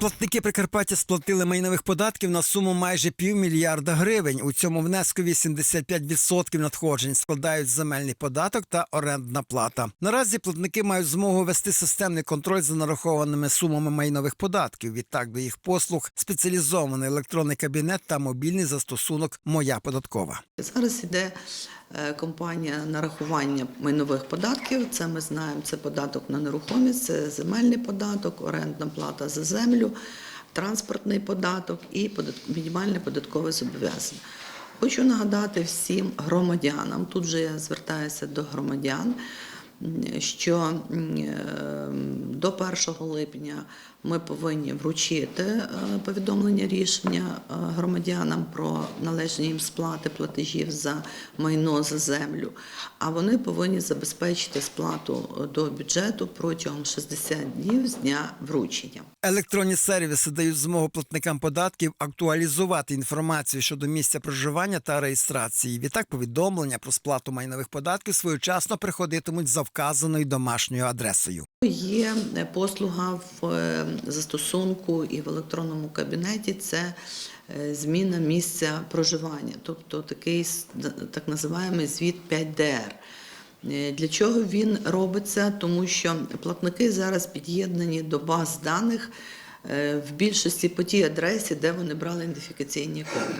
Платники Прикарпаття сплатили майнових податків на суму майже півмільярда гривень. У цьому внеску 85% надходжень складають земельний податок та орендна плата. Наразі платники мають змогу вести системний контроль за нарахованими сумами майнових податків. Відтак до їх послуг спеціалізований електронний кабінет та мобільний застосунок Моя податкова. Зараз іде компанія нарахування майнових податків. Це ми знаємо. Це податок на нерухомість, це земельний податок, орендна плата за землю, транспортний податок і мінімальне податкове зобов'язання. Хочу нагадати всім громадянам, тут же я звертаюся до громадян, що е, до 1 липня ми повинні вручити е, повідомлення рішення е, громадянам про належні їм сплати платежів за майно за землю, а вони повинні забезпечити сплату е, до бюджету протягом 60 днів з дня вручення. Електронні сервіси дають змогу платникам податків актуалізувати інформацію щодо місця проживання та реєстрації. Відтак повідомлення про сплату майнових податків своєчасно приходитимуть за вказаною домашньою адресою. Є е, послуга в е, застосунку і в електронному кабінеті це е, зміна місця проживання, тобто такий так називаємо звіт 5DR. Е, Для чого він робиться? Тому що платники зараз під'єднані до баз даних в більшості по тій адресі, де вони брали ідентифікаційні коди.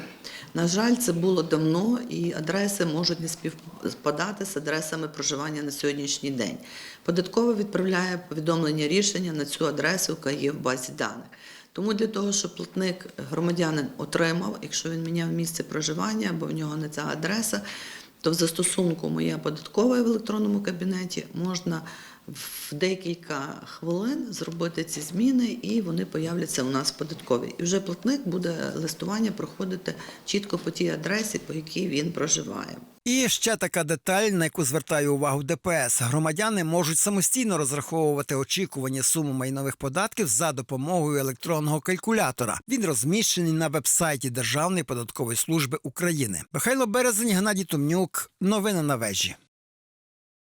На жаль, це було давно, і адреси можуть не співпадати з адресами проживання на сьогоднішній день. Податково відправляє повідомлення рішення на цю адресу, яка є в базі даних. Тому для того, щоб платник громадянин отримав, якщо він міняв місце проживання або в нього не ця адреса, то в застосунку Моя податкова в електронному кабінеті можна в декілька хвилин зробити ці зміни, і вони появляться у нас в податковій. І вже платник буде листування проходити чітко по тій адресі, по якій він проживає. І ще така деталь, на яку звертає увагу ДПС. Громадяни можуть самостійно розраховувати очікувані суми майнових податків за допомогою електронного калькулятора. Він розміщений на вебсайті Державної податкової служби України. Михайло Березень, Геннадій Томнюк. Новини на вежі.